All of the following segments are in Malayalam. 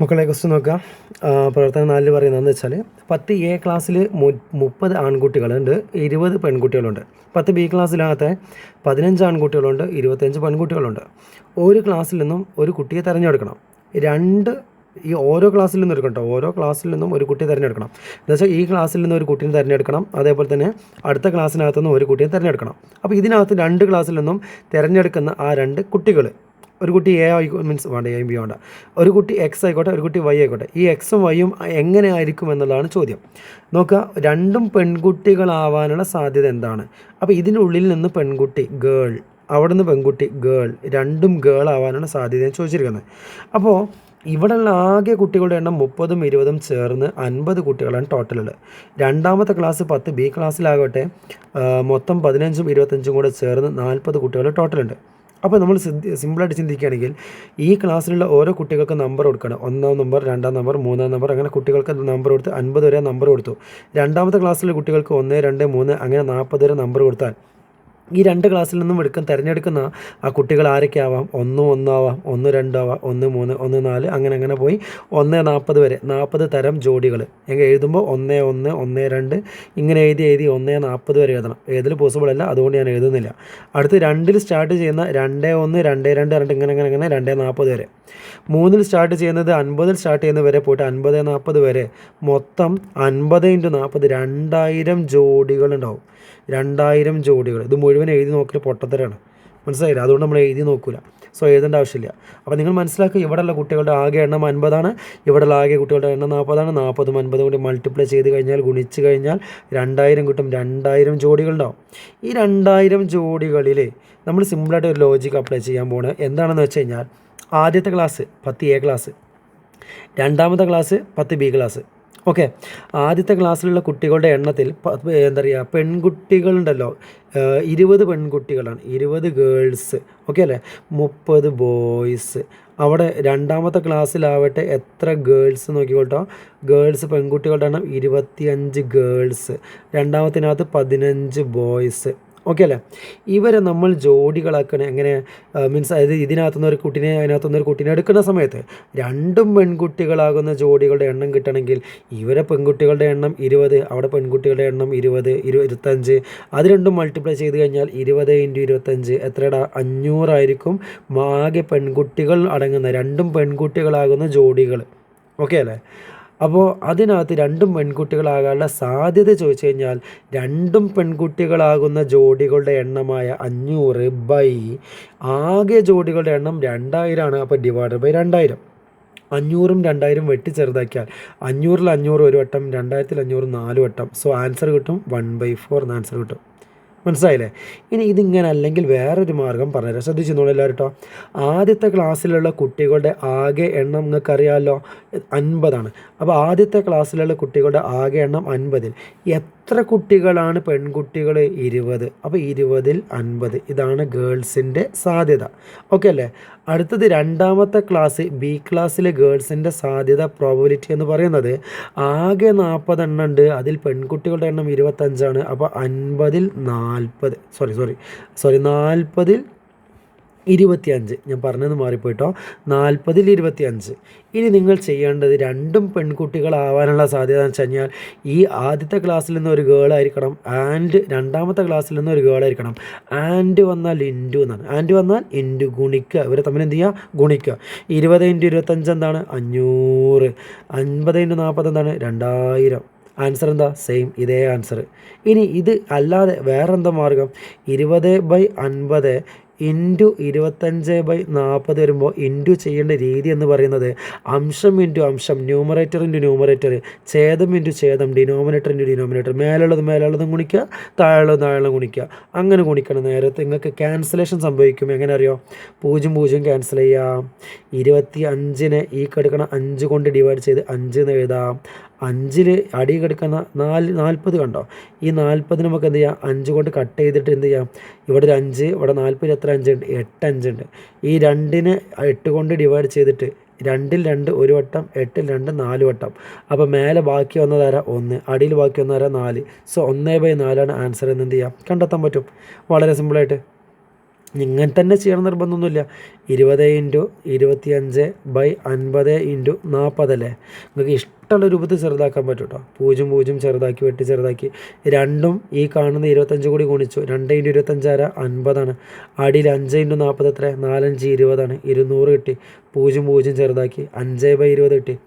മക്കളെ ക്വസ്റ്റ്യൻ നോക്കാം. പ്രവർത്തന നാലിൽ പറയുന്നതെന്ന് വെച്ചാൽ പത്ത് എ ക്ലാസ്സിൽ മുപ്പത് ആൺകുട്ടികളുണ്ട് ഇരുപത് പെൺകുട്ടികളുണ്ട്. പത്ത് ബി ക്ലാസ്സിലാകത്തെ പതിനഞ്ച് ആൺകുട്ടികളുണ്ട് ഇരുപത്തഞ്ച് പെൺകുട്ടികളുണ്ട്. ഒരു ക്ലാസ്സിൽ നിന്നും ഒരു കുട്ടിയെ തിരഞ്ഞെടുക്കണം. രണ്ട് ഈ ഓരോ ക്ലാസ്സിൽ നിന്നും എടുക്കണം കേട്ടോ. ഓരോ ക്ലാസ്സിൽ നിന്നും ഒരു കുട്ടിയെ തിരഞ്ഞെടുക്കണം. എന്ന് വെച്ചാൽ ഈ ക്ലാസ്സിൽ നിന്ന് ഒരു കുട്ടിയെ തിരഞ്ഞെടുക്കണം. അതേപോലെ തന്നെ അടുത്ത ക്ലാസ്സിനകത്തു നിന്നും ഒരു കുട്ടിയെ തിരഞ്ഞെടുക്കണം. അപ്പോൾ ഇതിനകത്ത് രണ്ട് ക്ലാസ്സിൽ നിന്നും തിരഞ്ഞെടുക്കുന്ന ആ രണ്ട് കുട്ടികൾ ഒരു കുട്ടി എ ആയിക്കോട്ടെ മീൻസ് വേണ്ട എ ബി വേണ്ട. ഒരു കുട്ടി എക്സ് ആയിക്കോട്ടെ ഒരു കുട്ടി വൈ ആയിക്കോട്ടെ. ഈ എക്സും വൈയും എങ്ങനെ ആയിരിക്കും എന്നുള്ളതാണ് ചോദ്യം. നോക്കുക രണ്ടും പെൺകുട്ടികളാവാനുള്ള സാധ്യത എന്താണ്? അപ്പോൾ ഇതിന്റെ ഉള്ളിൽ നിന്ന് പെൺകുട്ടി ഗേൾ അവിടെ നിന്ന് പെൺകുട്ടി ഗേൾ രണ്ടും ഗേൾ ആവാനുള്ള സാധ്യത ചോദിച്ചിരിക്കുന്നത്. അപ്പോൾ ഇവിടെയുള്ള ആകെ കുട്ടികളുടെ എണ്ണം മുപ്പതും ഇരുപതും ചേർന്ന് അൻപത് കുട്ടികളാണ് ടോട്ടലുള്ളത് രണ്ടാമത്തെ ക്ലാസ് പത്ത് ബി ക്ലാസ്സിലാകട്ടെ മൊത്തം പതിനഞ്ചും ഇരുപത്തഞ്ചും കൂടെ ചേർന്ന് നാൽപ്പത് കുട്ടികൾ ടോട്ടലുണ്ട് അപ്പോൾ നമ്മൾ സിമ്പിളായിട്ട് ചിന്തിക്കുകയാണെങ്കിൽ ഈ ക്ലാസ്സിലുള്ള ഓരോ കുട്ടികൾക്ക് നമ്പർ കൊടുക്കണം. ഒന്നാം നമ്പർ രണ്ടാം നമ്പർ മൂന്നാം നമ്പർ അങ്ങനെ കുട്ടികൾക്ക് നമ്പർ കൊടുത്ത് അൻപത് വരെ നമ്പർ കൊടുത്തു. രണ്ടാമത്തെ ക്ലാസ്സിലെ കുട്ടികൾക്ക് ഒന്ന് രണ്ട് മൂന്ന് അങ്ങനെ നാൽപ്പത് വരെ നമ്പർ കൊടുത്താൽ ഈ രണ്ട് ക്ലാസ്സിൽ നിന്നും എടുക്കാൻ തിരഞ്ഞെടുക്കുന്ന ആ കുട്ടികൾ ആരൊക്കെ ആവാം ഒന്ന് ഒന്നാവാം ഒന്ന് രണ്ടാവാം ഒന്ന് മൂന്ന് ഒന്ന് നാല് അങ്ങനെ അങ്ങനെ പോയി. ഒന്ന് നാൽപ്പത് വരെ നാൽപ്പത് തരം ജോഡികൾ. എങ്ങനെ എഴുതുമ്പോൾ ഒന്ന് ഒന്ന് ഒന്ന് രണ്ട് ഇങ്ങനെ എഴുതി എഴുതി ഒന്ന് നാൽപ്പത് വരെ എഴുതണം. ഏതിൽ പോസിബിൾ അല്ല അതുകൊണ്ട് ഞാൻ എഴുതുന്നില്ല. അടുത്ത് രണ്ടിൽ സ്റ്റാർട്ട് ചെയ്യുന്ന രണ്ട് ഒന്ന് രണ്ട് രണ്ട് രണ്ട് ഇങ്ങനെ അങ്ങനെ അങ്ങനെ രണ്ട് നാൽപ്പത് വരെ. മൂന്നിൽ സ്റ്റാർട്ട് ചെയ്യുന്നത് അൻപതിൽ സ്റ്റാർട്ട് ചെയ്യുന്നത് വരെ പോയിട്ട് അൻപത് നാൽപ്പത് വരെ. മൊത്തം അൻപത് ഇന്റു നാൽപ്പത് രണ്ടായിരം ജോഡികളുണ്ടാവും രണ്ടായിരം ജോഡികൾ. ഇത് മുഴുവൻ എഴുതി നോക്കൽ പൊട്ടത്തരാണ്. മനസ്സിലായില്ല? അതുകൊണ്ട് നമ്മൾ എഴുതി നോക്കില്ല സോ എഴുതേണ്ട ആവശ്യമില്ല. അപ്പോൾ നിങ്ങൾ മനസ്സിലാക്കുക ഇവിടെയുള്ള കുട്ടികളുടെ ആകെ എണ്ണം അൻപതാണ്. ഇവിടെയുള്ള ആകെ കുട്ടികളുടെ എണ്ണം നാൽപ്പതാണ്. നാൽപ്പതും അൻപതും കൂടി മൾട്ടിപ്ലൈ ചെയ്ത് കഴിഞ്ഞാൽ ഗുണിച്ച് കഴിഞ്ഞാൽ രണ്ടായിരം കിട്ടും. രണ്ടായിരം ജോഡികളുണ്ടാവും ഈ രണ്ടായിരം ജോഡികളിൽ നമ്മൾ സിമ്പിളായിട്ട് ഒരു ലോജിക്ക് അപ്ലൈ ചെയ്യാൻ പോകുന്നത് എന്താണെന്ന് വെച്ച് കഴിഞ്ഞാൽ ആദ്യത്തെ ക്ലാസ് പത്ത് എ ക്ലാസ് രണ്ടാമത്തെ ക്ലാസ് പത്ത് ബി ക്ലാസ് ഓക്കെ ആദ്യത്തെ ക്ലാസ്സിലുള്ള കുട്ടികളുടെ എണ്ണത്തിൽ എന്താ പറയുക പെൺകുട്ടികളുണ്ടല്ലോ. ഇരുപത് പെൺകുട്ടികളാണ്. ഇരുപത് ഗേൾസ് ഓക്കെ അല്ലേ? മുപ്പത് ബോയ്സ് അവിടെ രണ്ടാമത്തെ ക്ലാസ്സിലാവട്ടെ എത്ര ഗേൾസ് നോക്കിക്കോട്ടോ. ഗേൾസ് പെൺകുട്ടികളുടെ എണ്ണം ഇരുപത്തിയഞ്ച് ഗേൾസ് രണ്ടാമത്തിനകത്ത് പതിനഞ്ച് ബോയ്സ് ഓക്കെ അല്ലേ? ഇവരെ നമ്മൾ ജോഡികളാക്കണേ. എങ്ങനെ? മീൻസ് അതായത് ഇതിനകത്തുനിന്ന് ഒരു കുട്ടിനെ അതിനകത്തുനിന്ന് ഒരു കുട്ടിനെ എടുക്കുന്ന സമയത്ത് രണ്ടും പെൺകുട്ടികളാകുന്ന ജോഡികളുടെ എണ്ണം കിട്ടണമെങ്കിൽ ഇവരെ പെൺകുട്ടികളുടെ എണ്ണം ഇരുപത് അവിടെ പെൺകുട്ടികളുടെ എണ്ണം ഇരുപത് ഇരു ഇരുപത്തഞ്ച്. അത് രണ്ടും മൾട്ടിപ്ലൈ ചെയ്ത് കഴിഞ്ഞാൽ ഇരുപത് ഇന്റു ഇരുപത്തഞ്ച് എത്രയുടെ അഞ്ഞൂറായിരിക്കും. ആകെ പെൺകുട്ടികൾ അടങ്ങുന്ന രണ്ടും പെൺകുട്ടികളാകുന്ന ജോഡികൾ. ഓക്കെ അല്ലേ? അപ്പോൾ അതിനകത്ത് രണ്ടും പെൺകുട്ടികളാകാനുള്ള സാധ്യത ചോദിച്ചു കഴിഞ്ഞാൽ രണ്ടും പെൺകുട്ടികളാകുന്ന ജോഡികളുടെ എണ്ണമായ അഞ്ഞൂറ് ബൈ ആകെ ജോഡികളുടെ എണ്ണം രണ്ടായിരമാണ് അപ്പോൾ ഡിവൈഡ് ബൈ രണ്ടായിരം. അഞ്ഞൂറും രണ്ടായിരം വെട്ടി ചെറുതാക്കിയാൽ അഞ്ഞൂറിൽ അഞ്ഞൂറ് ഒരു വട്ടം രണ്ടായിരത്തിൽ അഞ്ഞൂറ് നാല് വട്ടം. സോ ആൻസർ കിട്ടും. വൺ ബൈ ഫോർ എന്ന് ആൻസർ കിട്ടും. മനസ്സിലായില്ലേ? ഇനി ഇതിങ്ങനെ അല്ലെങ്കിൽ വേറൊരു മാർഗം പറഞ്ഞുതരാം. ശ്രദ്ധിച്ചോളൂ എല്ലാവരും കേട്ടോ ആദ്യത്തെ ക്ലാസ്സിലുള്ള കുട്ടികളുടെ ആകെ എണ്ണം നിങ്ങൾക്കറിയാമല്ലോ അൻപതാണ്. അപ്പോൾ ആദ്യത്തെ ക്ലാസ്സിലുള്ള കുട്ടികളുടെ ആകെ എണ്ണം അൻപതിൽ. എത്ര കുട്ടികളാണ് പെൺകുട്ടികൾ? ഇരുപത്. അപ്പോൾ ഇരുപതിൽ അൻപത്. ഇതാണ് ഗേൾസിന്റെ സാധ്യത. ഓക്കെ അല്ലേ? അടുത്തത് രണ്ടാമത്തെ ക്ലാസ് ബി ക്ലാസ്സിലെ ഗേൾസിന്റെ സാധ്യത പ്രോബിലിറ്റി എന്ന് പറയുന്നത് ആകെ നാൽപ്പതെണ്ണം ഉണ്ട്. അതിൽ പെൺകുട്ടികളുടെ എണ്ണം ഇരുപത്തഞ്ചാണ്. അപ്പോൾ അൻപതിൽ നാൽപ്പത്. സോറി സോറി സോറി നാൽപ്പതിൽ ഇരുപത്തിയഞ്ച്. ഞാൻ പറഞ്ഞത് മാറിപ്പോയിട്ടോ. നാൽപ്പതിൽ ഇരുപത്തിയഞ്ച്. ഇനി നിങ്ങൾ ചെയ്യേണ്ടത് രണ്ടും പെൺകുട്ടികളാവാനുള്ള സാധ്യത എന്ന് വെച്ച് കഴിഞ്ഞാൽ ഈ ആദ്യത്തെ ക്ലാസ്സിൽ നിന്ന് ഒരു ഗേൾ ആയിരിക്കണം. ആൻഡ് രണ്ടാമത്തെ ക്ലാസ്സിൽ നിന്ന് ഒരു ഗേൾ ആയിരിക്കണം. ആൻഡ് വന്നാൽ ഇന്റു എന്നാണ്. ആൻഡ് വന്നാൽ ഇന്റു ഗുണിക്കുക. ഇവരെ തമ്മിൽ എന്ത് ചെയ്യുക? ഗുണിക്കുക. ഇരുപത് ഇന്റു ഇരുപത്തഞ്ച് എന്താണ്? അഞ്ഞൂറ്. അൻപത് ഇന്റു നാൽപ്പത് എന്താണ്? രണ്ടായിരം. ആൻസർ എന്താ? സെയിം ഇതേ ആൻസർ ഇനി ഇത് അല്ലാതെ വേറെന്താ മാർഗം? ഇരുപത് ബൈ അൻപത് ഇന്റു ഇരുപത്തഞ്ച് ബൈ നാൽപ്പത് വരുമ്പോൾ ഇന്റു ചെയ്യേണ്ട രീതി എന്ന് പറയുന്നത് അംശം ഇന്റു അംശം ന്യൂമറേറ്റർ ഇന്റു ന്യൂമറേറ്റർ ഛേദം ഇന്റു ഛേദം ഡിനോമിനേറ്റർ ഇന്റു ഡിനോമിനേറ്റർ മേലുള്ളത് മേലുള്ളതും ഗുണിക്കുക താഴെയുള്ളത് താഴെ ഗുണിക്കുക. അങ്ങനെ ഗുണിക്കണം. നേരത്തെ നിങ്ങൾക്ക് ക്യാൻസലേഷൻ സംഭവിക്കും. എങ്ങനെ അറിയോ? പൂജ്യം പൂജ്യം ക്യാൻസൽ ചെയ്യാം. ഇരുപത്തി അഞ്ചിനെ ഈ കെടുക്കണം അഞ്ച് കൊണ്ട് ഡിവൈഡ് ചെയ്ത് അഞ്ച് എന്ന് എഴുതാം. അഞ്ചിൽ അടി കിടക്കുന്ന നാല് നാൽപ്പത് കണ്ടോ? ഈ നാൽപ്പത് നമുക്ക് എന്ത് ചെയ്യാം? അഞ്ച് കൊണ്ട് കട്ട് ചെയ്തിട്ട് എന്ത് ചെയ്യാം? ഇവിടെ ഒരു അഞ്ച് ഇവിടെ നാൽപ്പതിൽ എത്ര അഞ്ചുണ്ട് എട്ട് അഞ്ചുണ്ട് ഈ രണ്ടിന് എട്ട് കൊണ്ട് ഡിവൈഡ് ചെയ്തിട്ട് രണ്ടിൽ രണ്ട് ഒരു വട്ടം എട്ടിൽ രണ്ട് നാല് വട്ടം. അപ്പോൾ മേലെ ബാക്കി വന്നതാര ഒന്ന്. അടിയിൽ ബാക്കി വന്നതാര നാല്. സോ ഒന്നേ ബൈ നാലാണ് ആൻസർ എന്ന് എന്ത് ചെയ്യാം? കണ്ടെത്താൻ പറ്റും. വളരെ സിമ്പിളായിട്ട് ഇങ്ങനെ തന്നെ ചെയ്യണം നിർബന്ധമൊന്നുമില്ല ഇരുപത് ഇന്റു ഇരുപത്തി അഞ്ച് ബൈ അൻപത് ഇന്റു നാൽപ്പതല്ലേ നിങ്ങൾക്ക് ഇഷ്ടമുള്ള രൂപത്തിൽ ചെറുതാക്കാൻ പറ്റും കേട്ടോ പൂജ്യം പൂജ്യം ചെറുതാക്കി വെട്ടി ചെറുതാക്കി. രണ്ടും ഈ കാണുന്ന ഇരുപത്തഞ്ച് കൂടി ഗുണിച്ചു. രണ്ട് ഇന്റു ഇരുപത്തഞ്ചാര അൻപതാണ്. അടിയിൽ അഞ്ച് ഇന്റു നാൽപ്പത് എത്ര നാലഞ്ച് ഇരുപതാണ്. ഇരുന്നൂറ് കിട്ടി. പൂജ്യം പൂജ്യം ചെറുതാക്കി. അഞ്ച് ബൈ ഇരുപത് കിട്ടി.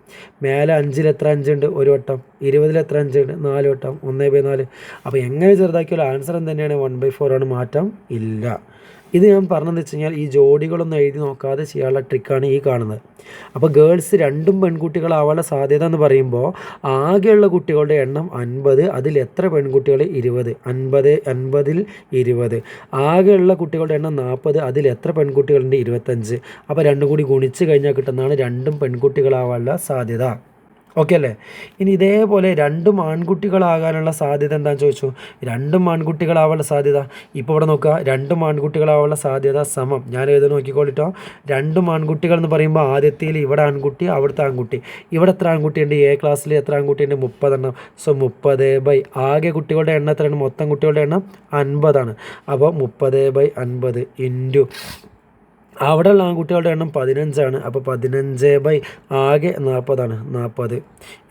മേലെ അഞ്ചിൽ എത്ര അഞ്ചുണ്ട് ഒരു വട്ടം. ഇരുപതിൽ എത്ര അഞ്ചുണ്ട് നാല് വട്ടം. ഒന്ന് ബൈ നാല്. അപ്പോൾ എങ്ങനെ ചെറുതാക്കിയാലും ആൻസർ എന്ത് തന്നെയാണ്? വൺ ബൈ ഫോർ ആണ്. മാറ്റം ഇല്ല. ഇത് ഞാൻ പറഞ്ഞതെന്ന് വെച്ച് കഴിഞ്ഞാൽ ഈ ജോഡികളൊന്നും എഴുതി നോക്കാതെ ചെയ്യാനുള്ള ട്രിക്കാണ് ഈ കാണുന്നത്. അപ്പോൾ ഗേൾസ് രണ്ടും പെൺകുട്ടികളാവാനുള്ള സാധ്യത എന്ന് പറയുമ്പോൾ ആകെയുള്ള കുട്ടികളുടെ എണ്ണം അൻപത് അതിൽ എത്ര പെൺകുട്ടികൾ? ഇരുപത്. അൻപത് അൻപതിൽ ഇരുപത്. ആകെയുള്ള കുട്ടികളുടെ എണ്ണം നാൽപ്പത് അതിൽ എത്ര പെൺകുട്ടികളുണ്ട്? ഇരുപത്തഞ്ച്. അപ്പോൾ രണ്ടും കൂടി ഗുണിച്ച് കഴിഞ്ഞാൽ കിട്ടുന്നതാണ് രണ്ടും പെൺകുട്ടികളാവാനുള്ള സാധ്യത. ഓക്കെ അല്ലേ? ഇനി ഇതേപോലെ രണ്ടും ആൺകുട്ടികളാകാനുള്ള സാധ്യത എന്താണെന്ന് ചോദിച്ചു? രണ്ടും ആൺകുട്ടികളാവാനുള്ള സാധ്യത. ഇപ്പോൾ ഇവിടെ നോക്കുക. രണ്ടും ആൺകുട്ടികളാവാനുള്ള സാധ്യത സമം. ഞാൻ എഴുതി നോക്കിക്കോളിട്ടോ? രണ്ടും ആൺകുട്ടികൾ എന്ന് പറയുമ്പോൾ ആദ്യത്തിൽ ഇവിടെ ആൺകുട്ടി അവിടുത്തെ ആൺകുട്ടി. ഇവിടെ എത്ര ആൺകുട്ടിയുണ്ട്? എ ക്ലാസ്സിൽ എത്ര ആൺകുട്ടിയുണ്ട്? മുപ്പതെണ്ണം. സോ മുപ്പത് ബൈ ആകെ കുട്ടികളുടെ എണ്ണം എത്രയാണ്? മൊത്തം കുട്ടികളുടെ എണ്ണം അൻപതാണ്. അപ്പോൾ മുപ്പത് ബൈ അൻപത് ഇന്റു അവിടെയുള്ള ആൺകുട്ടികളുടെ എണ്ണം പതിനഞ്ചാണ്. അപ്പോൾ പതിനഞ്ച് ബൈ ആകെ നാൽപ്പതാണ്. നാൽപ്പത്.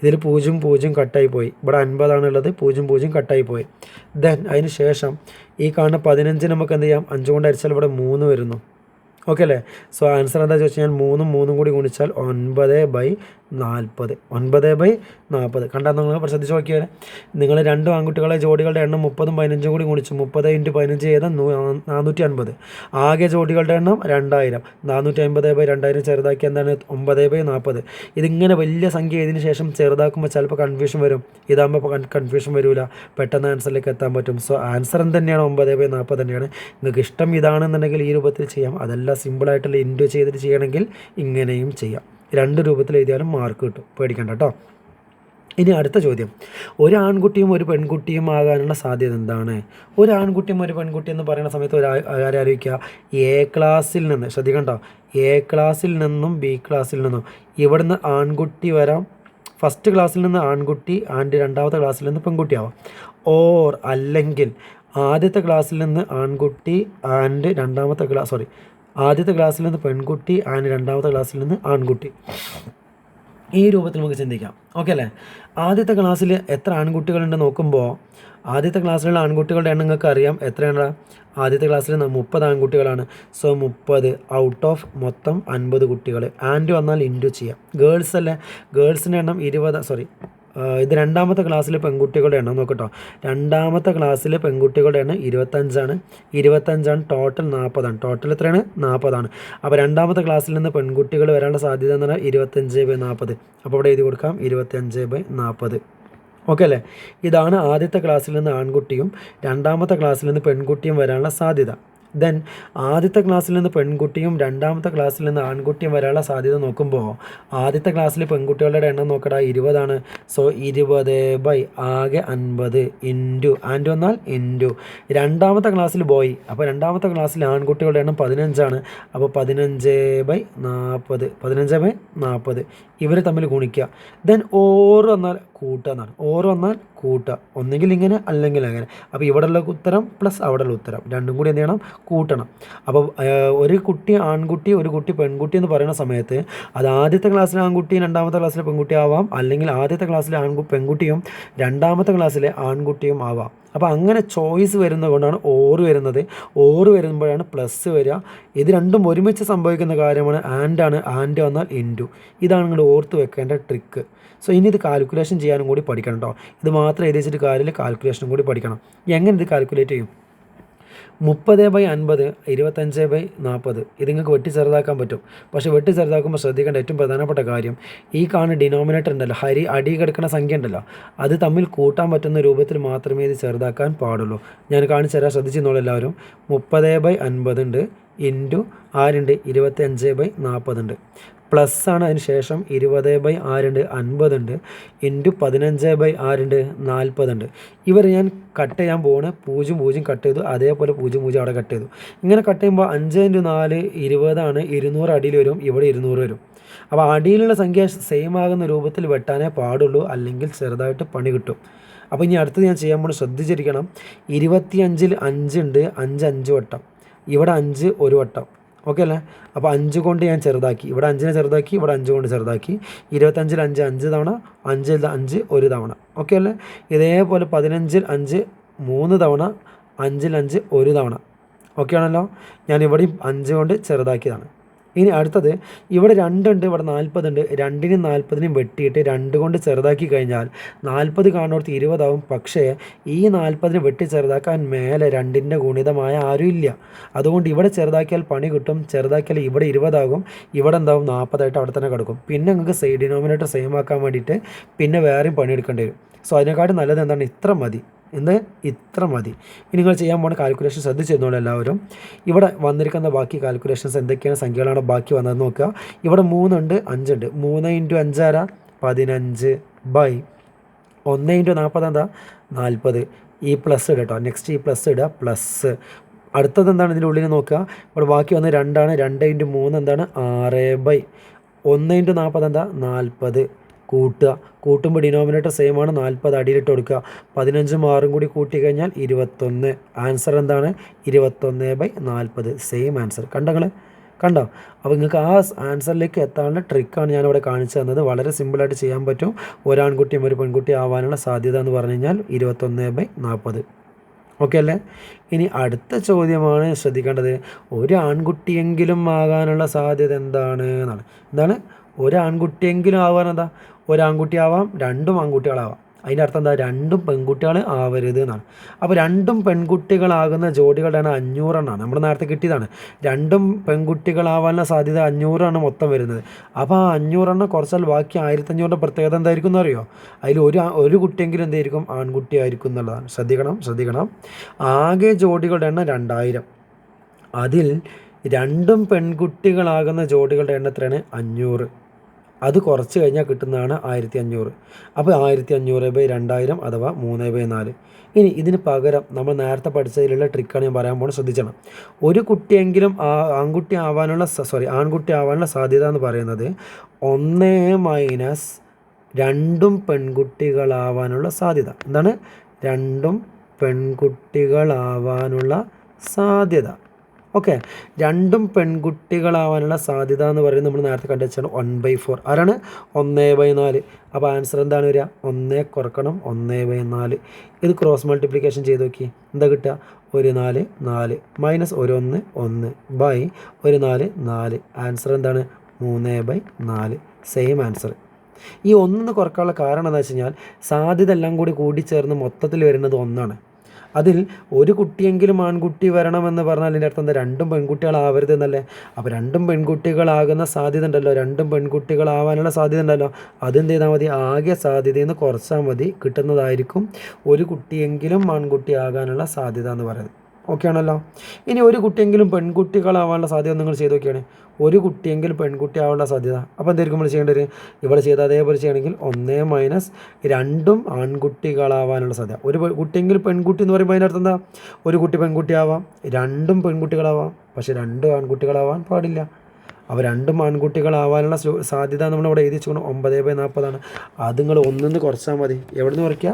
ഇതിൽ പൂജ്യം പൂജ്യം കട്ടായി പോയി. ഇവിടെ അൻപതാണുള്ളത്. പൂജ്യം പൂജ്യം കട്ടായി പോയി. ദെൻ അതിന് ശേഷം ഈ കാണുന്ന പതിനഞ്ച് നമുക്ക് എന്ത് ചെയ്യാം? അഞ്ച് കൊണ്ട് അരിച്ചാൽ ഇവിടെ മൂന്ന് വരുന്നു. ഓക്കെ അല്ലേ? സോ ആൻസർ എന്താ ചോദിച്ചു കഴിഞ്ഞാൽ മൂന്നും മൂന്നും കൂടി ഗുണിച്ചാൽ ഒൻപത് ബൈ നാൽപ്പത്. ഒൻപത് ബൈ നാൽപ്പത്. കണ്ടാൽ നിങ്ങൾ ശ്രദ്ധിച്ച് നോക്കിയാൽ നിങ്ങൾ രണ്ട് ആൺകുട്ടികളെ ജോഡികളുടെ എണ്ണം മുപ്പതും പതിനഞ്ചും കൂടി ഗുണിച്ചു. മുപ്പത് ഇന്റു പതിനഞ്ച് ചെയ്താൽ നാനൂറ്റി അൻപത് ആകെ ജോഡികളുടെ എണ്ണം രണ്ടായിരം. നാനൂറ്റി അൻപത് ബൈ രണ്ടായിരം ചെറുതാക്കി എന്താണ്? ഒമ്പത് ബൈ നാൽപ്പത്. ഇതിങ്ങനെ വലിയ സംഖ്യ ഇതിന് ശേഷം ചെറുതാക്കുമ്പോൾ ചിലപ്പോൾ കൺഫ്യൂഷൻ വരും. ഇതാകുമ്പോൾ കൺഫ്യൂഷൻ വരില്ല പെട്ടെന്ന് ആൻസറിലേക്ക് എത്താൻ പറ്റും. സോ ആൻസർ എന്ത് തന്നെയാണ്? ഒമ്പത് ബൈ നാൽപ്പത് തന്നെയാണ്. നിങ്ങൾക്ക് ഇഷ്ടം ഇതാണെന്നുണ്ടെങ്കിൽ ഈ രൂപത്തിൽ ചെയ്യാം. അതല്ല സിമ്പിളായിട്ടുള്ള ഇന്റു ചെയ്തിട്ട് ചെയ്യണമെങ്കിൽ ഇങ്ങനെയും ചെയ്യാം. രണ്ട് രൂപത്തിൽ എഴുതിയാലും മാർക്ക് കിട്ടും. പേടിക്കണ്ട കേട്ടോ ഇനി അടുത്ത ചോദ്യം. ഒരു ആൺകുട്ടിയും ഒരു പെൺകുട്ടിയും ആകാനുള്ള സാധ്യത എന്താണ്? ഒരു ആൺകുട്ടിയും ഒരു പെൺകുട്ടിയും എന്ന് പറയുന്ന സമയത്ത് ഒരു ആരെ ആലോചിക്കുക? എ ക്ലാസ്സിൽ നിന്ന്. ശ്രദ്ധിക്കണ്ടോ എ ക്ലാസ്സിൽ നിന്നും ബി ക്ലാസ്സിൽ നിന്നും. ഇവിടുന്ന് ആൺകുട്ടി വരാം. ഫസ്റ്റ് ക്ലാസ്സിൽ നിന്ന് ആൺകുട്ടി ആൻഡ് രണ്ടാമത്തെ ക്ലാസ്സിൽ നിന്ന് പെൺകുട്ടിയാവാം. ഓർ അല്ലെങ്കിൽ ആദ്യത്തെ ക്ലാസ്സിൽ നിന്ന് ആൺകുട്ടി ആൻഡ് രണ്ടാമത്തെ ക്ലാസ് സോറി ആദ്യത്തെ ക്ലാസ്സിൽ നിന്ന് പെൺകുട്ടി ആൻഡ് രണ്ടാമത്തെ ക്ലാസ്സിൽ നിന്ന് ആൺകുട്ടി. ഈ രൂപത്തിൽ നമുക്ക് ചിന്തിക്കാം. ഓക്കെ അല്ലേ? ആദ്യത്തെ ക്ലാസ്സിൽ എത്ര ആൺകുട്ടികളുണ്ട് നോക്കുമ്പോൾ ആദ്യത്തെ ക്ലാസ്സിലുള്ള ആൺകുട്ടികളുടെ എണ്ണം നിങ്ങൾക്ക് അറിയാം. എത്രയാണ്? ആദ്യത്തെ ക്ലാസ്സിൽ മുപ്പത് ആൺകുട്ടികളാണ്. സോ മുപ്പത് ഔട്ട് ഓഫ് മൊത്തം അൻപത് കുട്ടികൾ ആൻഡ് വന്നാൽ ഇന്റു ചെയ്യാം. ഗേൾസ് അല്ലേ? ഗേൾസിന്റെ എണ്ണം ഇരുപത് സോറി ഇത് രണ്ടാമത്തെ ക്ലാസ്സിലെ പെൺകുട്ടികളുടെ എണ്ണം നോക്കട്ടോ രണ്ടാമത്തെ ക്ലാസ്സിലെ പെൺകുട്ടികളുടെ എണ്ണം ഇരുപത്തഞ്ചാണ്. ഇരുപത്തഞ്ചാണ് ടോട്ടൽ നാൽപ്പതാണ് ടോട്ടൽ എത്രയാണ്? നാൽപ്പതാണ് അപ്പോൾ രണ്ടാമത്തെ ക്ലാസ്സിൽ നിന്ന് പെൺകുട്ടികൾ വരാനുള്ള സാധ്യത എന്ന് പറഞ്ഞാൽ ഇരുപത്തഞ്ച് ബൈ നാൽപ്പത് അപ്പോൾ ഇവിടെ എഴുതി കൊടുക്കാം. ഇരുപത്തഞ്ച് ബൈ നാൽപ്പത് ഓക്കെ അല്ലേ? ഇതാണ് ആദ്യത്തെ ക്ലാസ്സിൽ നിന്ന് ആൺകുട്ടിയും രണ്ടാമത്തെ ക്ലാസ്സിൽ നിന്ന് പെൺകുട്ടിയും വരാനുള്ള സാധ്യത. ദെൻ ആദ്യത്തെ ക്ലാസ്സിൽ നിന്ന് പെൺകുട്ടിയും രണ്ടാമത്തെ ക്ലാസ്സിൽ നിന്ന് ആൺകുട്ടിയും വരാനുള്ള സാധ്യത നോക്കുമ്പോൾ ആദ്യത്തെ ക്ലാസ്സിൽ പെൺകുട്ടികളുടെ എണ്ണം നോക്കടാ ഇരുപതാണ്. സോ ഇരുപത് ബൈ ആകെ അൻപത് ഇന്റു ആന്റു വന്നാൽ ഇന്റു രണ്ടാമത്തെ ക്ലാസ്സിൽ ബോയ് അപ്പോൾ രണ്ടാമത്തെ ക്ലാസ്സിൽ ആൺകുട്ടികളുടെ എണ്ണം പതിനഞ്ചാണ്. അപ്പോൾ പതിനഞ്ച് ബൈ നാൽപ്പത് പതിനഞ്ച് ബൈ നാൽപ്പത് ഇവർ തമ്മിൽ ഗുണിക്കുക ദെൻ ഓറ് വന്നാൽ കൂട്ടുക എന്നാണ്. ഓരോ വന്നാൽ കൂട്ടുക. ഒന്നെങ്കിൽ ഇങ്ങനെ അല്ലെങ്കിൽ അങ്ങനെ. അപ്പോൾ ഇവിടെയുള്ള ഉത്തരം പ്ലസ് അവിടെയുള്ള ഉത്തരം. രണ്ടും കൂടി എന്ത് ചെയ്യണം? കൂട്ടണം. അപ്പോൾ ഒരു കുട്ടി ആൺകുട്ടി ഒരു കുട്ടി പെൺകുട്ടി എന്ന് പറയുന്ന സമയത്ത് അത് ആദ്യത്തെ ക്ലാസ്സിലെ ആൺകുട്ടിയും രണ്ടാമത്തെ ക്ലാസ്സിലെ പെൺകുട്ടി ആവാം. അല്ലെങ്കിൽ ആദ്യത്തെ ക്ലാസ്സിലെ ആൺകു പെൺകുട്ടിയും രണ്ടാമത്തെ ക്ലാസ്സിലെ ആൺകുട്ടിയും ആവാം. അപ്പോൾ അങ്ങനെ ചോയ്സ് വരുന്നത് കൊണ്ടാണ് ഓറ് വരുന്നത്. ഓറ് വരുമ്പോഴാണ് പ്ലസ് വരിക. ഇത് രണ്ടും ഒരുമിച്ച് സംഭവിക്കുന്ന കാര്യമാണ്. ആൻഡാണ് ആൻഡ് വന്നാൽ ഇന്റു ഇതാണ് നിങ്ങൾ ഓർത്ത് വെക്കേണ്ട ട്രിക്ക് സോ ഇനി ഇത് കാൽക്കുലേഷൻ ചെയ്യാനും കൂടി പഠിക്കണം കേട്ടോ ഇത് മാത്രം എഴുതി വെച്ചിട്ട് കാര്യമില്ല കാൽക്കുലേഷനും കൂടി പഠിക്കണം. എങ്ങനെ ഇത് കാൽക്കുലേറ്റ് ചെയ്യും? മുപ്പത് ബൈ അൻപത് ഇരുപത്തഞ്ച് ബൈ നാൽപ്പത് ഇത് നിങ്ങൾക്ക് വെട്ടി ചെറുതാക്കാൻ പറ്റും. പക്ഷേ വെട്ടി ചെറുതാക്കുമ്പോൾ ശ്രദ്ധിക്കേണ്ട ഏറ്റവും പ്രധാനപ്പെട്ട കാര്യം ഈ കാണുന്ന ഡിനോമിനേറ്റർ ഉണ്ടല്ലോ ഹരി അടി കിടക്കുന്ന സംഖ്യ ഉണ്ടല്ലോ അത് തമ്മിൽ കൂട്ടാൻ പറ്റുന്ന രൂപത്തിൽ മാത്രമേ ഇത് ചെറുതാക്കാൻ പാടുള്ളൂ. ഞാൻ കാണിച്ചു തരാം ശ്രദ്ധിച്ചെന്നോളൂ എല്ലാവരും. മുപ്പത് ബൈ അൻപത് ഉണ്ട് ഇന്റു ആരുണ്ട് ഇരുപത്തഞ്ച് ബൈ നാൽപ്പതുണ്ട് പ്ലസ് ആണ് അതിന് ശേഷം ഇരുപത് ബൈ ആറുണ്ട് അൻപതുണ്ട് ഇന്റു പതിനഞ്ച് ബൈ ആറുണ്ട് നാൽപ്പതുണ്ട് ഇവർ ഞാൻ കട്ട് ചെയ്യാൻ പോവാണ് പൂജ്യം പൂജ്യം കട്ട് ചെയ്തു. അതേപോലെ പൂജ്യം പൂജ്യം അവിടെ കട്ട് ചെയ്തു. ഇങ്ങനെ കട്ട് ചെയ്യുമ്പോൾ അഞ്ച് ഇന്റു നാല് ഇരുപതാണ് ഇരുന്നൂറ് അടിയിൽ വരും. ഇവിടെ ഇരുന്നൂറ് വരും. അപ്പോൾ അടിയിലുള്ള സംഖ്യ സെയിം ആകുന്ന രൂപത്തിൽ വെട്ടാനേ പാടുള്ളൂ. അല്ലെങ്കിൽ ചെറുതായിട്ട് പണി കിട്ടും. അപ്പോൾ ഇനി അടുത്തത് ഞാൻ ചെയ്യാൻ പോകണം ശ്രദ്ധിച്ചിരിക്കണം. ഇരുപത്തിയഞ്ചിൽ അഞ്ചുണ്ട് അഞ്ച് അഞ്ച് വട്ടം. ഇവിടെ അഞ്ച് ഒരു വട്ടം. ഓക്കെ അല്ലേ? അപ്പോൾ അഞ്ച് കൊണ്ട് ഞാൻ ചെറുതാക്കി. ഇവിടെ അഞ്ചിനെ ചെറുതാക്കി ഇവിടെ അഞ്ച് കൊണ്ട് ചെറുതാക്കി. ഇരുപത്തഞ്ചിൽ അഞ്ച് അഞ്ച് തവണ അഞ്ചിൽ അഞ്ച് ഒരു തവണ. ഓക്കെ അല്ലേ? ഇതേപോലെ പതിനഞ്ചിൽ അഞ്ച് മൂന്ന് തവണ അഞ്ചിൽ അഞ്ച് ഒരു തവണ. ഓക്കെ ആണല്ലോ? ഞാൻ ഇവിടെയും അഞ്ച് കൊണ്ട് ചെറുതാക്കിയതാണ്. ഇനി അടുത്തത് ഇവിടെ രണ്ടുണ്ട് ഇവിടെ നാൽപ്പതുണ്ട്. രണ്ടിനും നാൽപ്പതിനും വെട്ടിയിട്ട് രണ്ട് കൊണ്ട് ചെറുതാക്കി കഴിഞ്ഞാൽ നാൽപ്പത് കാണുന്നിടത്ത് ഇരുപതാവും. പക്ഷേ ഈ നാൽപ്പതിന് വെട്ടി ചെറുതാക്കാൻ മേലെ രണ്ടിന്റെ ഗുണിതമായ ആരും ഇല്ല. അതുകൊണ്ട് ഇവിടെ ചെറുതാക്കിയാൽ പണി കിട്ടും. ചെറുതാക്കിയാൽ ഇവിടെ ഇരുപതാകും. ഇവിടെ എന്താവും? നാൽപ്പതായിട്ട് അവിടെ തന്നെ കിടക്കും. പിന്നെ നിങ്ങൾക്ക് സൈ ഡിനോമിനേറ്റർ സെയിം ആക്കാൻ വേണ്ടിയിട്ട് പിന്നെ വേറെയും പണിയെടുക്കേണ്ടി വരും. സോ അതിനെക്കാട്ടും നല്ലത് എന്താണ്? ഇത്ര മതി. എന്ത്? ഇത്ര മതി. ഇനി നിങ്ങൾ ചെയ്യാൻ പോകുന്ന കാൽക്കുലേഷൻ ശ്രദ്ധിച്ചിരുന്നോളൂ എല്ലാവരും. ഇവിടെ വന്നിരിക്കുന്ന ബാക്കി കാൽക്കുലേഷൻസ് എന്തൊക്കെയാണ് സംഖ്യകളാണ് ബാക്കി വന്നത് നോക്കുക. ഇവിടെ മൂന്നുണ്ട് അഞ്ചുണ്ട്. മൂന്ന് ഇന്റു അഞ്ചാര പതിനഞ്ച് ബൈ ഒന്ന് ഇന്റു നാൽപ്പത് എന്താ? നാൽപ്പത്. ഈ പ്ലസ് ഇടുക കേട്ടോ നെക്സ്റ്റ് ഈ പ്ലസ് ഇടുക പ്ലസ് അടുത്തത് എന്താണ് ഇതിന്റെ ഉള്ളിൽ നോക്കുക. ഇവിടെ ബാക്കി വന്ന് രണ്ടാണ്. രണ്ട് ഇന്റു മൂന്ന് എന്താണ്? ആറ് ബൈ ഒന്ന് ഇന്റു നാൽപ്പത് എന്താ? നാൽപ്പത്. കൂട്ടുക. കൂട്ടുമ്പോൾ ഡിനോമിനേറ്റർ സെയിം ആണ്. നാൽപ്പത് അടിയിലിട്ട് കൊടുക്കുക. പതിനഞ്ചും ആറും കൂടി കൂട്ടി കഴിഞ്ഞാൽ ഇരുപത്തൊന്ന്. ആൻസർ എന്താണ്? ഇരുപത്തൊന്ന് ബൈ നാൽപ്പത്. സെയിം ആൻസർ കണ്ടങ്ങൾ കണ്ടോ? അപ്പോൾ നിങ്ങൾക്ക് ആ ആൻസറിലേക്ക് എത്താനുള്ള ട്രിക്കാണ് ഞാനിവിടെ കാണിച്ചു തന്നത്. വളരെ സിമ്പിളായിട്ട് ചെയ്യാൻ പറ്റും. ഒരാൺകുട്ടിയും ഒരു പെൺകുട്ടിയും ആവാനുള്ള സാധ്യത എന്ന് പറഞ്ഞു കഴിഞ്ഞാൽ ഇരുപത്തൊന്ന് ബൈ നാൽപ്പത്. ഓക്കെ അല്ലേ? ഇനി അടുത്ത ചോദ്യമാണ് ശ്രദ്ധിക്കേണ്ടത്. ഒരു ആൺകുട്ടിയെങ്കിലും ആകാനുള്ള സാധ്യത എന്താണ്? എന്നാണ്. എന്താണ്? ഒരു ആൺകുട്ടിയെങ്കിലും ആവാൻ എന്താ? ഒരു ആവാം രണ്ടും ആൺകുട്ടികളാവാം. അതിന്റെ അർത്ഥം എന്താ? രണ്ടും പെൺകുട്ടികൾ ആവരുത് എന്നാണ്. അപ്പോൾ രണ്ടും പെൺകുട്ടികളാകുന്ന ജോഡികളുടെ എണ്ണം അഞ്ഞൂറെണ്ണമാണ് നമ്മൾ നേരത്തെ കിട്ടിയതാണ്. രണ്ടും പെൺകുട്ടികളാവാനുള്ള സാധ്യത അഞ്ഞൂറാണ് മൊത്തം വരുന്നത്. അപ്പോൾ ആ അഞ്ഞൂറെണ്ണം കുറച്ചാൽ ബാക്കി ആയിരത്തഞ്ഞൂറിന്റെ പ്രത്യേകത എന്തായിരിക്കും എന്ന് അറിയോ? അതിൽ ഒരു ഒരു കുട്ടിയെങ്കിലും എന്തായിരിക്കും ആൺകുട്ടിയായിരിക്കും എന്നുള്ളതാണ്. ശ്രദ്ധിക്കണം ശ്രദ്ധിക്കണം. ആകെ ജോഡികളുടെ എണ്ണം രണ്ടായിരം. അതിൽ രണ്ടും പെൺകുട്ടികളാകുന്ന ജോഡികളുടെ എണ്ണത്തിലാണ് അഞ്ഞൂറ്. അത് കുറച്ച് കഴിഞ്ഞാൽ കിട്ടുന്നതാണ് ആയിരത്തി അഞ്ഞൂറ് അപ്പോൾ ആയിരത്തി അഞ്ഞൂറ് ബൈ രണ്ടായിരം അഥവാ മൂന്ന് ബൈ നാല്. ഇനി ഇതിന് പകരം നമ്മൾ നേരത്തെ പഠിച്ചതിലുള്ള ട്രിക്കാണ് ഞാൻ പറയാൻ പോകുന്നത് ശ്രദ്ധിച്ചണം. ഒരു കുട്ടിയെങ്കിലും ആ ആൺകുട്ടി ആവാനുള്ള സോറി ആൺകുട്ടി ആവാനുള്ള സാധ്യത എന്ന് പറയുന്നത് ഒന്ന് മൈനസ് രണ്ടും പെൺകുട്ടികളാവാനുള്ള സാധ്യത. എന്താണ്? രണ്ടും പെൺകുട്ടികളാവാനുള്ള സാധ്യത. ഓക്കെ. രണ്ടും പെൺകുട്ടികളാവാനുള്ള സാധ്യത എന്ന് പറയുന്നത് നമ്മൾ നേരത്തെ കണ്ടുവച്ചാണ് വൺ ബൈ ഫോർ ആരാണ്? ഒന്ന് ബൈ നാല്. അപ്പോൾ ആൻസർ എന്താണ് വരിക? ഒന്ന് കുറക്കണം ഒന്ന് ബൈ നാല്. ഇത് ക്രോസ് മൾട്ടിപ്ലിക്കേഷൻ ചെയ്ത് നോക്കി എന്താ കിട്ടുക? ഒരു നാല് നാല്. മൈനസ് ഒരു ഒന്ന് ഒന്ന്. ബൈ ഒരു നാല് നാല്. ആൻസർ എന്താണ്? മൂന്ന് ബൈ നാല്. സെയിം ആൻസർ ഈ ഒന്നിന്ന് കുറക്കാനുള്ള കാരണം എന്താ വെച്ച് കഴിഞ്ഞാൽ സാധ്യത എല്ലാം കൂടി കൂടിച്ചേർന്ന് മൊത്തത്തിൽ വരുന്നത് ഒന്നാണ്. അതിൽ ഒരു കുട്ടിയെങ്കിലും ആൺകുട്ടി വരണമെന്ന് പറഞ്ഞാൽ അതിന്റെ അർത്ഥം എന്താ? രണ്ടും പെൺകുട്ടികളാവരുത് എന്നല്ലേ അപ്പോൾ രണ്ടും പെൺകുട്ടികളാകുന്ന സാധ്യത ഉണ്ടല്ലോ. രണ്ടും പെൺകുട്ടികളാവാനുള്ള സാധ്യത ഉണ്ടല്ലോ. അതെന്ത് ചെയ്താൽ മതി? ആകെ സാധ്യതയിൽ കുറച്ചാൽ മതി. കിട്ടുന്നതായിരിക്കും ഒരു കുട്ടിയെങ്കിലും ആൺകുട്ടി ആകാനുള്ള സാധ്യത എന്ന് പറയുന്നത്. ഓക്കെ ആണല്ലോ ഇനി ഒരു കുട്ടിയെങ്കിലും പെൺകുട്ടികളാവാനുള്ള സാധ്യത നിങ്ങൾ ചെയ്ത് നോക്കിയാണ് ഒരു കുട്ടിയെങ്കിലും പെൺകുട്ടി ആവാനുള്ള സാധ്യത. അപ്പോൾ എന്തായിരിക്കും നമ്മൾ ചെയ്യേണ്ടത്? ഇവിടെ ചെയ്ത അതേപോലെ ചെയ്യണമെങ്കിൽ ഒന്നേ മൈനസ് രണ്ടും ആൺകുട്ടികളാവാനുള്ള സാധ്യത. ഒരു കുട്ടിയെങ്കിലും പെൺകുട്ടി എന്ന് പറയുമ്പോൾ അതിന്റെ അർത്ഥം എന്താ? ഒരു കുട്ടി പെൺകുട്ടി ആവാം രണ്ടും പെൺകുട്ടികളാവാം. പക്ഷേ രണ്ടും ആൺകുട്ടികളാവാൻ പാടില്ല. അപ്പോൾ രണ്ടും ആൺകുട്ടികളാവാനുള്ള സാധ്യത നമ്മളിവിടെ എഴുതി വെച്ചുകൊണ്ട് ഒമ്പത് ബൈ നാൽപ്പതാണ് അത് നിങ്ങൾ ഒന്നിന്ന് കുറച്ചാൽ മതി. എവിടെ നിന്ന് കുറയ്ക്കുക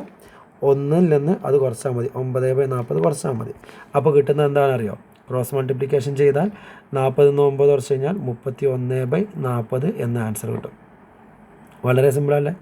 ഒന്നിൽ നിന്ന് അത് കുറച്ചാൽ മതി. ഒമ്പത് ബൈ നാൽപ്പത് കുറച്ചാൽ മതി. അപ്പോൾ കിട്ടുന്നത് എന്താണെന്നറിയോ? ക്രോസ് മൾട്ടിപ്ലിക്കേഷൻ ചെയ്താൽ നാൽപ്പത് നിന്ന് ഒമ്പത് കുറച്ച് കഴിഞ്ഞാൽ മുപ്പത്തി ഒന്ന് ബൈ നാൽപ്പത് എന്ന ആൻസർ കിട്ടും. വളരെ സിമ്പിളല്ലേ